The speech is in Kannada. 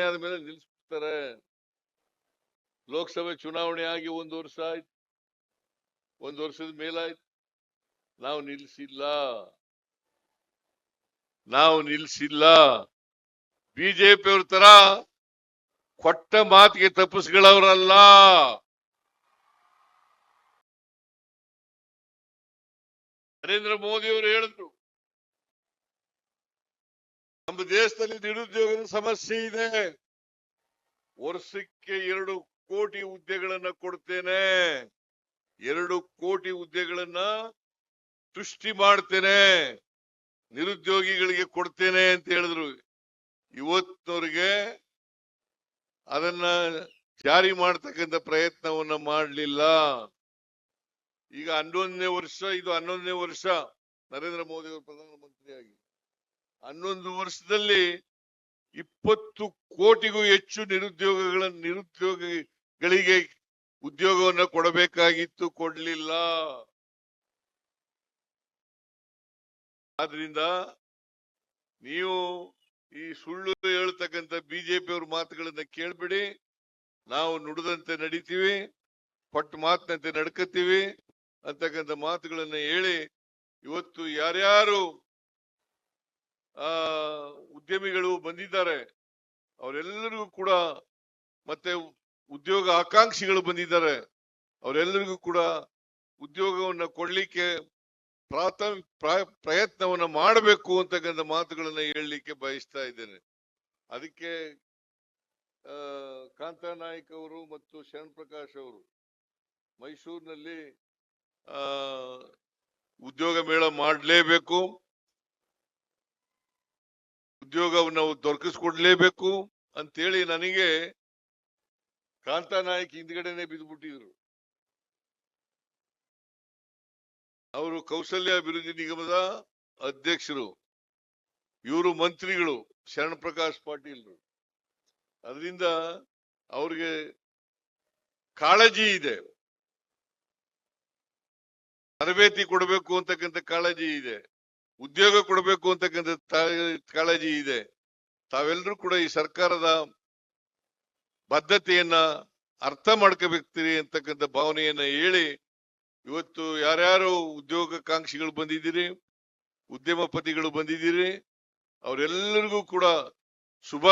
ಚುನಾವಣೆ ಆದ್ಮೇಲೆ ನಿಲ್ಲಿಸ್ಬಿಡ್ತಾರೆ ಲೋಕಸಭೆ ಚುನಾವಣೆ ಆಗಿ ಒಂದು ವರ್ಷ ಆಯ್ತು. ಒಂದು ವರ್ಷದ ಮೇಲಾಯ್ತು. ನಾವು ನಿಲ್ಸಿಲ್ಲ. ನಾವು ಬಿಜೆಪಿ ಅವ್ರ ತರ ಕೊಟ್ಟ ಮಾತಿಗೆ ತಪ್ಪಿಸ್ಗಳವ್ರಲ್ಲ. ನರೇಂದ್ರ ಮೋದಿ ಅವರು ಹೇಳಿದ್ರು. ನಮ್ಮ ದೇಶದಲ್ಲಿ ನಿರುದ್ಯೋಗದ ಸಮಸ್ಯೆ ಇದೆ. ವರ್ಷಕ್ಕೆ ಎರಡು ಕೋಟಿ ಹುದ್ದೆಗಳನ್ನ ಕೊಡ್ತೇನೆ. ಎರಡು ಕೋಟಿ ಹುದ್ದೆಗಳನ್ನ ಸೃಷ್ಟಿ ಮಾಡ್ತೇನೆ. ನಿರುದ್ಯೋಗಿಗಳಿಗೆ ಕೊಡ್ತೇನೆ ಅಂತ ಹೇಳಿದ್ರು. ಇವತ್ತಿನವ್ರಿಗೆ ಅದನ್ನ ಜಾರಿ ಮಾಡ್ತಕ್ಕಂಥ ಪ್ರಯತ್ನವನ್ನ ಮಾಡಲಿಲ್ಲ. ಈಗ ಹನ್ನೊಂದನೇ ವರ್ಷ, ಇದು ಹನ್ನೊಂದನೇ ವರ್ಷ. ನರೇಂದ್ರ ಮೋದಿ ಅವರು ಪ್ರಧಾನಮಂತ್ರಿಯಾಗಿ. ಹನ್ನೊಂದು ವರ್ಷದಲ್ಲಿ ಇಪ್ಪತ್ತು ಕೋಟಿಗೂ ಹೆಚ್ಚು ನಿರುದ್ಯೋಗಗಳ ನಿರುದ್ಯೋಗಿಗಳಿಗೆ ಉದ್ಯೋಗವನ್ನು ಕೊಡಬೇಕಾಗಿತ್ತು, ಕೊಡಲಿಲ್ಲ. ಆದ್ರಿಂದ ನೀವು ಈ ಸುಳ್ಳು ಹೇಳ್ತಕ್ಕಂಥ ಬಿಜೆಪಿ ಅವ್ರ ಮಾತುಗಳನ್ನ ಕೇಳ್ಬಿಡಿ. ನಾವು ನುಡಿದಂತೆ ನಡೀತೀವಿ ಕೊಟ್ಟ ಮಾತಿನಂತೆ ನಡ್ಕತೀವಿ ಅಂತಕ್ಕಂಥ ಮಾತುಗಳನ್ನ ಹೇಳಿ ಇವತ್ತು ಯಾರ್ಯಾರು ಉದ್ಯಮಿಗಳು ಬಂದಿದ್ದಾರೆ. ಅವರೆಲ್ಲರಿಗೂ ಕೂಡ ಮತ್ತೆ ಉದ್ಯೋಗ ಆಕಾಂಕ್ಷಿಗಳು ಬಂದಿದ್ದಾರೆ. ಅವರೆಲ್ಲರಿಗೂ ಕೂಡ ಉದ್ಯೋಗವನ್ನು ಕೊಡ್ಲಿಕ್ಕೆ ಪ್ರಾಥಮಿಕ ಪ್ರ- ಪ್ರಯತ್ನವನ್ನ ಮಾಡಬೇಕು ಅಂತಕ್ಕಂಥ ಮಾತುಗಳನ್ನ ಹೇಳಲಿಕ್ಕೆ ಬಯಸ್ತಾ ಇದ್ದೇನೆ. ಅದಕ್ಕೆ ಕಾಂತಾ ನಾಯ್ಕ ಅವರು ಮತ್ತು ಶರಣ್ ಪ್ರಕಾಶ್ ಅವರು ಮೈಸೂರಿನಲ್ಲಿ ಉದ್ಯೋಗ ಮೇಳ ಮಾಡಲೇಬೇಕು. ಉದ್ಯೋಗವನ್ನು ದೊರಕಿಸ್ಕೊಡ್ಲೇಬೇಕು ಅಂತೇಳಿ ನನಗೆ ಕಾಂತಾ ನಾಯಕ್ ಹಿಂದ್ಗಡೆನೆ ಬಿದ್ದುಬಿಟ್ಟಿದ್ರು ಅವರು ಕೌಶಲ್ಯ ಅಭಿವೃದ್ಧಿ ನಿಗಮದ ಅಧ್ಯಕ್ಷರು. ಇವರು ಮಂತ್ರಿಗಳು ಶರಣ್ ಪ್ರಕಾಶ್ ಪಾಟೀಲ್. ಅದರಿಂದ ಅವ್ರಿಗೆ ಕಾಳಜಿ ಇದೆ. ತರಬೇತಿ ಕೊಡಬೇಕು ಅಂತಕ್ಕಂಥ ಕಾಳಜಿ ಇದೆ. ಉದ್ಯೋಗ ಕೊಡಬೇಕು ಅಂತಕ್ಕಂಥ ಕಾಳಜಿ ಇದೆ. ತಾವೆಲ್ಲರೂ ಕೂಡ ಈ ಸರ್ಕಾರದ ಬದ್ಧತೆಯನ್ನ ಅರ್ಥ ಮಾಡ್ಕೋಬೇಕ್ತೀರಿ ಅಂತಕ್ಕಂಥ ಭಾವನೆಯನ್ನ ಹೇಳಿ ಇವತ್ತು ಯಾರ್ಯಾರು ಉದ್ಯೋಗಾಕಾಂಕ್ಷಿಗಳು ಬಂದಿದ್ದೀರಿ, ಉದ್ಯಮಪತಿಗಳು ಬಂದಿದ್ದೀರಿ, ಅವರೆಲ್ಲರಿಗೂ ಕೂಡ ಶುಭ